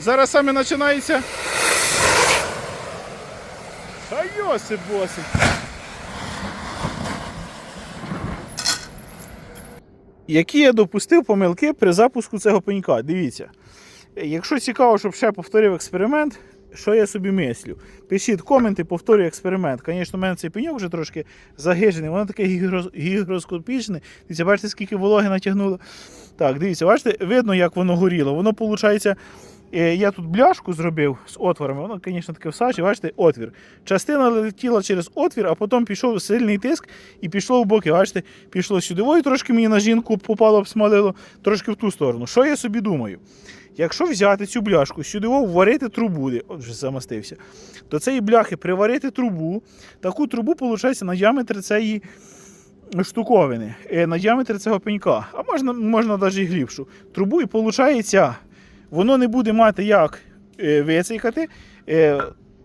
Зараз саме починається. Та йосип босик. Які я допустив помилки при запуску цього пенька? Дивіться. Якщо цікаво, щоб ще повторив експеримент, що я собі мислю? Пишіть коменти, повторюю експеримент. Звісно, у мене цей пеньок вже трошки загижений, воно таке гігро- гігроскопічне. Дивіться, бачите, скільки вологи натягнуло. Так, дивіться, бачите, видно, як воно горіло. Воно, виходить, я тут бляшку зробив з отворами, воно, звісно, таке в бачите, отвір. Частина летіла через отвір, а потім пішов сильний тиск і пішло в боки. Бачите, пішло сюди. Ой, трошки мені на жінку попало, обсмалило, трошки в ту сторону. Що я собі думаю? Якщо взяти цю бляшку, сюди варити трубу, от вже замастився, до цієї бляхи приварити трубу, таку трубу, виходить, на діаметр цієї штуковини, е, на діаметр цього пенька, а можна, можна навіть і глибшу трубу, і виходить, воно не буде мати як е, вицейкати. Е,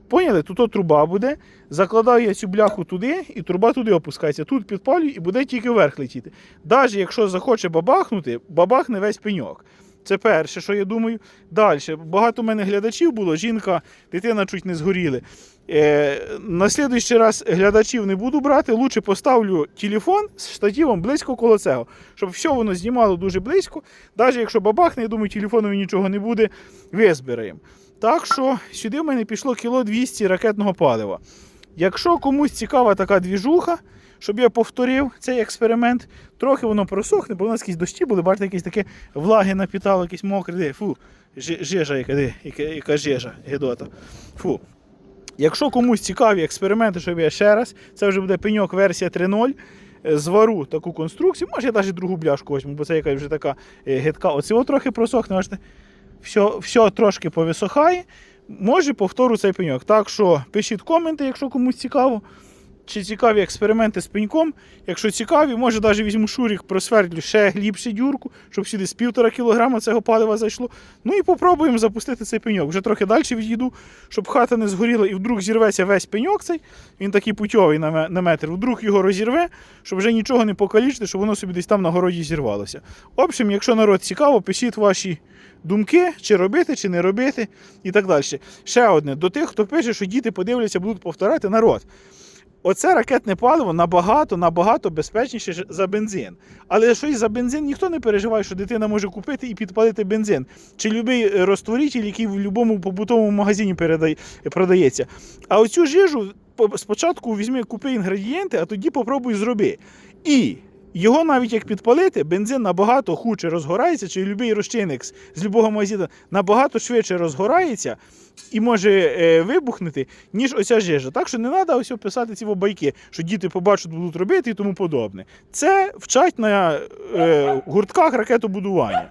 Поняли? Тут труба буде. Закладаю я цю бляху туди, і труба туди опускається. Тут підпалюю і буде тільки вверх летіти. Навіть якщо захоче бабахнути, бабахне весь пеньок. Це перше, що я думаю. Далі. Багато в мене глядачів було, жінка, дитина чуть не згоріли. Е, на слідуючий раз глядачів не буду брати, лучше поставлю телефон з штативом близько коло цього, щоб все воно знімало дуже близько. Навіть якщо бабахне, я думаю, телефонові нічого не буде, визбираємо. Так що сюди в мене пішло кіло 200 ракетного палива. Якщо комусь цікава така двіжуха, щоб я повторив цей експеримент, трохи воно просохне, бо у нас якісь дощі були, бачите, якісь таке влаги напітало, якісь мокре, де, фу, жижа, яка, де, яка, яка жижа, гедота. Фу. Якщо комусь цікаві експерименти, щоб я ще раз, це вже буде пеньок версія 3.0. е, Звару таку конструкцію, може я навіть другу бляшку візьму, бо це якась вже така е, гидка. Оце трохи просохне, бачите, все, все трошки повисохає. Може повторю цей пеньок. Так що пишіть коменти, якщо комусь цікаво. Чи цікаві експерименти з пеньком. Якщо цікаві, може навіть візьму шурік, просвердлю ще глибше дюрку, щоб сюди з півтора кілограма цього палива зайшло. Ну і попробуємо запустити цей пеньок. Вже трохи далі відійду, щоб хата не згоріла і вдруг зірветься весь пеньок цей. Він такий путьовий на метр. Вдруг його розірве, щоб вже нічого не покалічити, щоб воно собі десь там на городі зірвалося. В общем, якщо народ цікаво, пишіть ваші думки, чи робити, чи не робити, і так далі. Ще одне, до тих, хто пише, що діти подивляться, будуть повторяти народ. Оце ракетне паливо набагато, набагато безпечніше за бензин. Але щось за бензин ніхто не переживає, що дитина може купити і підпалити бензин. Чи будь-який розтворитель, який в будь-якому побутовому магазині передає, продається. А оцю жижу по- спочатку візьми, купи інгредієнти, а тоді попробуй зроби. І його навіть як підпалити, бензин набагато хуче розгорається, чи будь-який розчинник з любого магазину набагато швидше розгорається і може е, вибухнути, ніж оця жижа. Так що не треба ось писати ці байки, що діти побачать, будуть робити і тому подобне. Це вчать на е, гуртках ракетобудування.